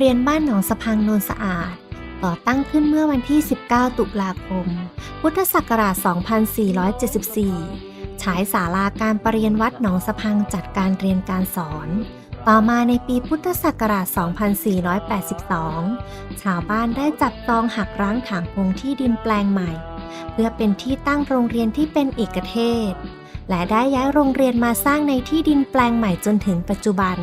เรียนบ้านหนองสะพังโนนสะอาด ก่อตั้งขึ้นเมื่อวันที่ 19 ตุลาคม พุทธศักราช 2474 ฉายศาลาการประเรียนวัดหนองสะพังจัดการเรียนการสอน ต่อมาในปีพุทธศักราช 2482 ชาวบ้านได้จับจองหักร้างถางพงที่ดินแปลงใหม่ เพื่อเป็นที่ตั้งโรงเรียนที่เป็นเอกเทศ และได้ย้ายโรงเรียนมาสร้างในที่ดินแปลงใหม่จนถึงปัจจุบัน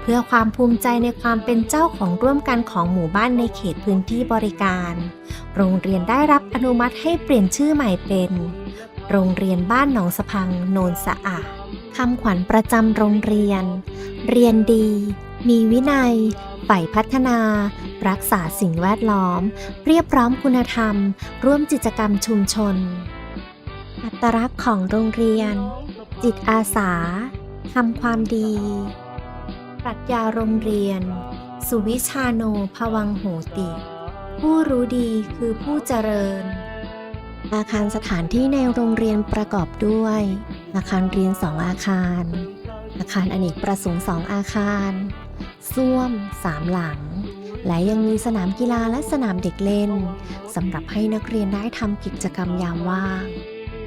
เพื่อความภูมิใจในความเป็นเจ้าของร่วมกันของหมู่บ้านในเขตพื้นที่บริการ โรงเรียนได้รับอนุมัติให้เปลี่ยนชื่อใหม่เป็น โรงเรียนบ้านหนองสะพังโนนสะอาดคำขวัญประจำโรงเรียน เรียนดี มีวินัยใฝ่พัฒนา รักษาสิ่งแวดล้อม เรียบพร้อมคุณธรรม ร่วมกิจกรรมชุมชน อัตลักษณ์ของโรงเรียน จิตอาสาทำความดี ปรัชญาโรงเรียน สุวิชาโนภวังโหติ ผู้รู้ดีคือผู้เจริญ อาคารสถานที่ในโรงเรียนประกอบด้วย อาคารเรียนสองอาคาร อาคารอเนกประสงค์สองอาคารส้วมสามหลัง และยังมีสนามกีฬาและสนามเด็กเล่นสำหรับให้นักเรียนได้ทำกิจกรรมยามว่าง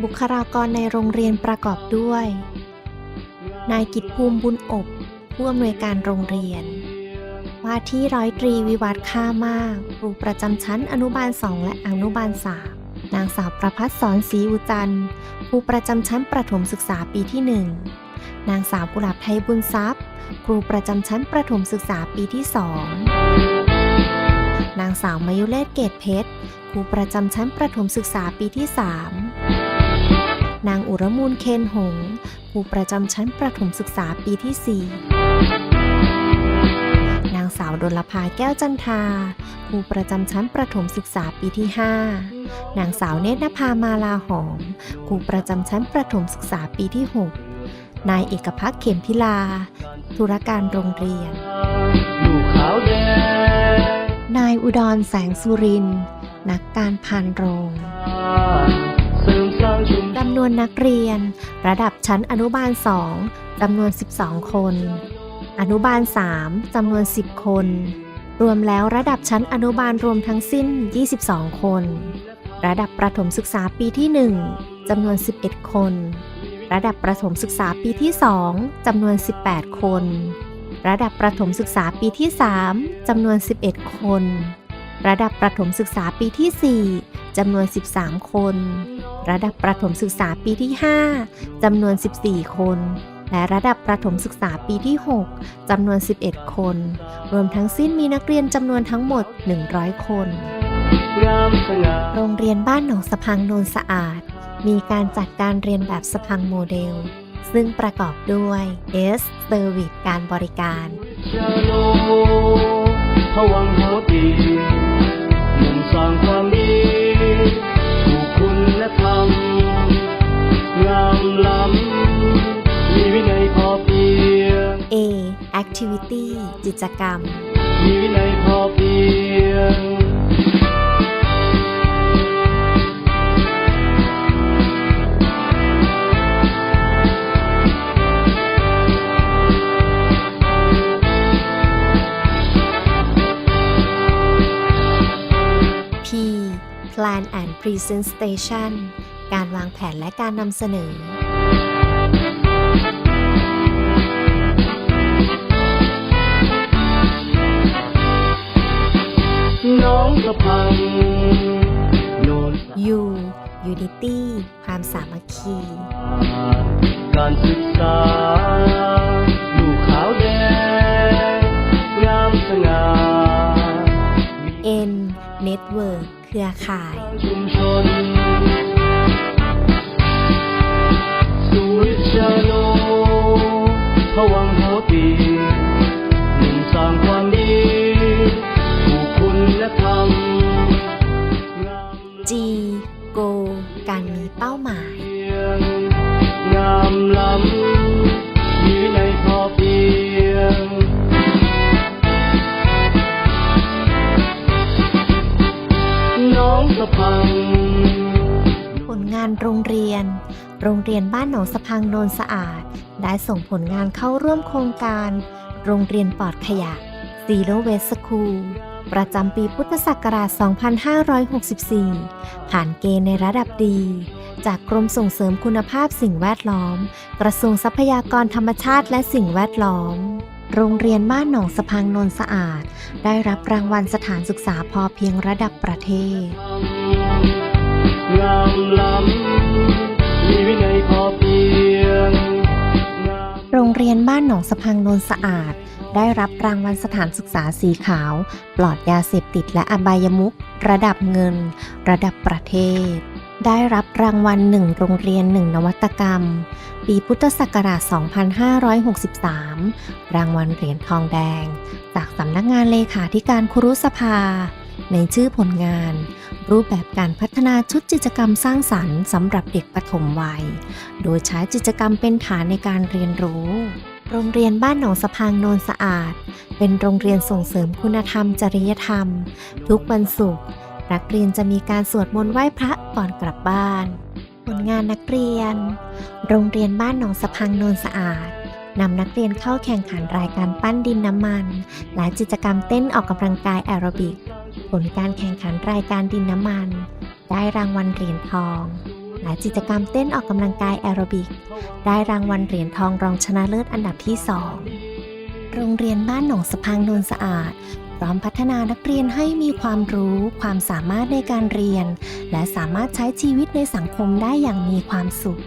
บุคลากรในโรงเรียนประกอบด้วย นายกิตภูมิบุญอบผู้อำนวยการโรงเรียน ว่าที่ร้อยตรีวิวัฒค่ามาก ครูประจำชั้นอนุบาล2และอนุบาล3นางสาวประพัฒสอนศรีอุจันครูประจำชั้นประถมศึกษาปีที่1นางสาวกุหลาบไทยบุญทรัพย์ ครูประจำชั้นประถมศึกษาปีที่2นางสาวมายุเลศเกตเพชร ครูประจำชั้นประถมศึกษาปีที่3 นางอุรมูลเคนหงครูประจำชั้นประถมศึกษาปีที่ 4 นางสาวดลภาแก้วจันทาครูประจำชั้นประถมศึกษาปีที่ 5 นางสาวเนตรนภามาลาหอมครูประจำชั้นประถมศึกษาปีที่ 6 นายเอกพักเข็มพิลา ธุรการโรงเรียน นายอุดรแสงสุริน นักการพานโรง จำนวนนักเรียน ระดับชั้นอนุบาล 2จำนวน 12 คน อนุบาล 3จำนวน 10 คน รวมแล้วระดับชั้นอนุบาลรวมทั้งสิ้น 22 คน ระดับประถมศึกษาปีที่ 1จำนวน 11 คน ระดับประถมศึกษาปีที่ 2จำนวน 18 คน ระดับประถมศึกษาปีที่ 3จำนวน 11 คน ระดับประถมศึกษาปีที่ 4จำนวน 13 คน ระดับประถมศึกษาปีที่ 5จำนวน 14 คน และระดับประถมศึกษาปีที่ 6จำนวน 11 คน รวมทั้งสิ้นมีนักเรียนจำนวนทั้งหมด 100 คน โรงเรียนบ้านหนองสะพังโนนสะอาด มีการจัดการเรียนแบบสะพังโมเดล ซึ่งประกอบด้วย S Service การบริการ กิจกรรม มีวินัยพอเพียง P Plan and Presentation การวางแผนและการนำเสนอ Unity ความสามัคคี การศึกษาลูกขาวแดงงามสง่า N Network เครือข่ายชุมชน การมีเป้าหมายงามล้ำมีวินัยพอเพียงน้องสะพัง ผลงานโรงเรียน โรงเรียนบ้านหนองสะพังโนนสะอาด ได้ส่งผลงานเข้าร่วมโครงการ โรงเรียนปลอดขยะส Zero Waste School ประจำปีพุทธศักราช 2564 ผ่านเกณฑ์ในระดับดี จากกรมส่งเสริมคุณภาพสิ่งแวดล้อม กระทรวงทรัพยากรธรรมชาติและสิ่งแวดล้อม โรงเรียนบ้านหนองสะพังนนท์สะอาด ได้รับรางวัลสถานศึกษาพอเพียงระดับประเทศงามล้ำมีวินัยพอเพียงโรงเรียนบ้านหนองสะพังนนท์สะอาด ได้รับรางวัลสถานศึกษาสีขาว ปลอดยาเสพติดและอบายมุขระดับเงิน ระดับประเทศ ได้รับรางวัลหนึ่งโรงเรียนหนึ่งนวัตกรรม ปีพุทธศักราช 2563 รางวัลเหรียญทองแดง จากสำนักงานเลขาธิการครุสภา ในชื่อผลงานรูปแบบการพัฒนาชุดกิจกรรมสร้างสรรค์สำหรับเด็กปฐมวัย โดยใช้กิจกรรมเป็นฐานในการเรียนรู้ โรงเรียนบ้านหนองสะพางโนนสะอาด เป็นโรงเรียนส่งเสริมคุณธรรม จริยธรรม ทุกวันศุกร์นักเรียนจะมีการสวดมนต์ไหว้พระก่อนกลับบ้าน ผลงานนักเรียน โรงเรียนบ้านหนองสะพังโนนสะอาดนำนักเรียนเข้าแข่งขันรายการปั้นดินน้ำมัน และกิจกรรมเต้นออกกำลังกายแอโรบิก ผลการแข่งขันรายการดินน้ำมัน ได้รางวัลเหรียญทอง และกิจกรรมเต้นออกกำลังกายแอโรบิก ได้รางวัลเหรียญทองรองชนะเลิศอันดับที่ 2 โรงเรียนบ้านหนองสะพังนนสะอาดพร้อมพัฒนานักเรียนให้มีความรู้ ความสามารถในการเรียน และสามารถใช้ชีวิตในสังคมได้อย่างมีความสุข